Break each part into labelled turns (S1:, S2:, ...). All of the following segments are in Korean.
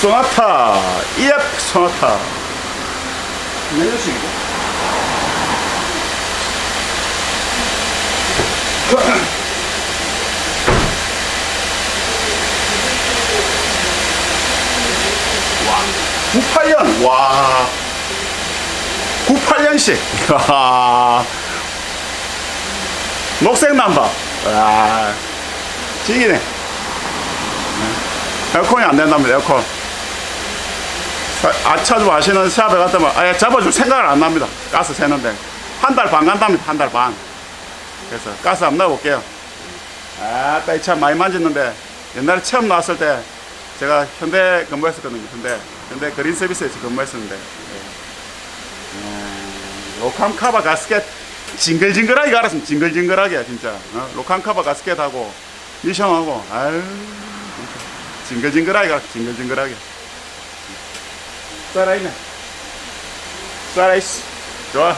S1: 소나타 EF 소나타? 와 98년. 와. 98년식. 녹색 남바. 와 지기네. 에어컨이 안 된답니다 에어컨 아차도 아시는 시합에 갔다면 아예 잡아줄 생각을 안 납니다. 가스 새는데. 한 달 반 간답니다 한 달 반. 그래서 가스 한번 넣어볼게요. 아따 이 차 많이 만졌는데. 옛날에 처음 나왔을 때 제가 현대 근무했었거든요 현대. 현대 그린 서비스에서 근무했었는데. 예. 음, 로캄 카바 가스켓 징글징글하게 갈았습니다. 징글징글하게 진짜. 어? 로캄 카바 가스켓 하고 미션하고 아유 징글징글하게 갈았 징글징글하게 살아있네 살아있어 좋아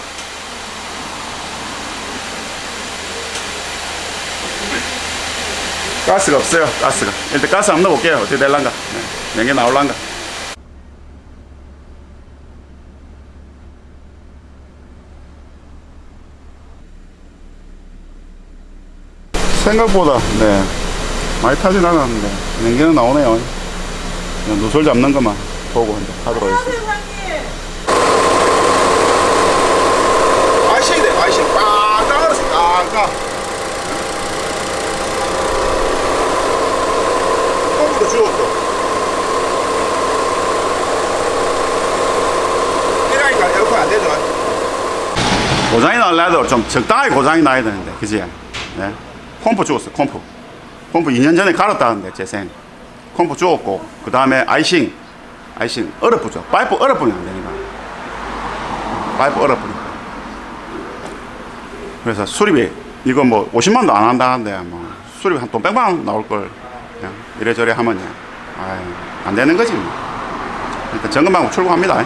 S1: 가스가 없어요 가스가. 일단 가스 한번 넣어볼게요. 어떻게 될란가. 네. 몇개 나올란가. 생각보다 네 많이 타진 않았는데 냉기는 나오네요. 누설 잡는 것만 보고 하도록 하겠습니다. 아이싱이 돼 아이싱 빵땅 알았어 빵땅 pompu도 죽었어 이러니까 에어컨 안 되죠? 고장이 날라도 좀 적당하게 고장이 나야 되는데 그지? 네. 콤프 죽었어 콤프. 콤프 2년 전에 갈았다는데 재생 콤프 죽었고 그 다음에 아이싱 아이싱 얼어붙죠 파이프 얼어붙으면 안 되니까. 파이프 얼어붙으니까 그래서 수리비 이거 뭐 50만도 안 한다는데 뭐 수리비 한 돈 100만 나올 걸. 그냥 이래저래 하면요 아유, 안 되는 거지 뭐. 일단 점검하고 출고합니다.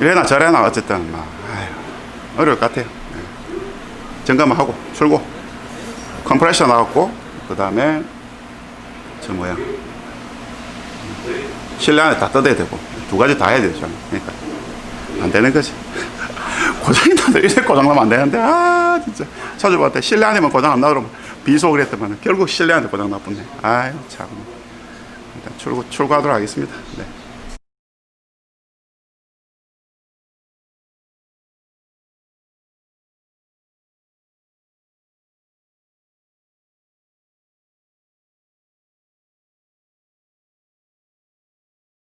S1: 이래나 저래나 어쨌든 뭐 아유, 어려울 것 같아요. 예. 점검하고 출고. 컴프레셔 나왔고 그 다음에 저 뭐야? 실내 안에 다 뜯어야 되고 두 가지 다 해야 되죠. 그러니까 안 되는 거지. 고장이 나도 이래 고장 나면 안 되는데 아 진짜. 찾아봤대 실내 안에만 고장 안 나그러면 비소 그랬더만 결국 실내 안에 고장 나쁘네 아유 참. 일단 출고 출고하도록 하겠습니다. 네.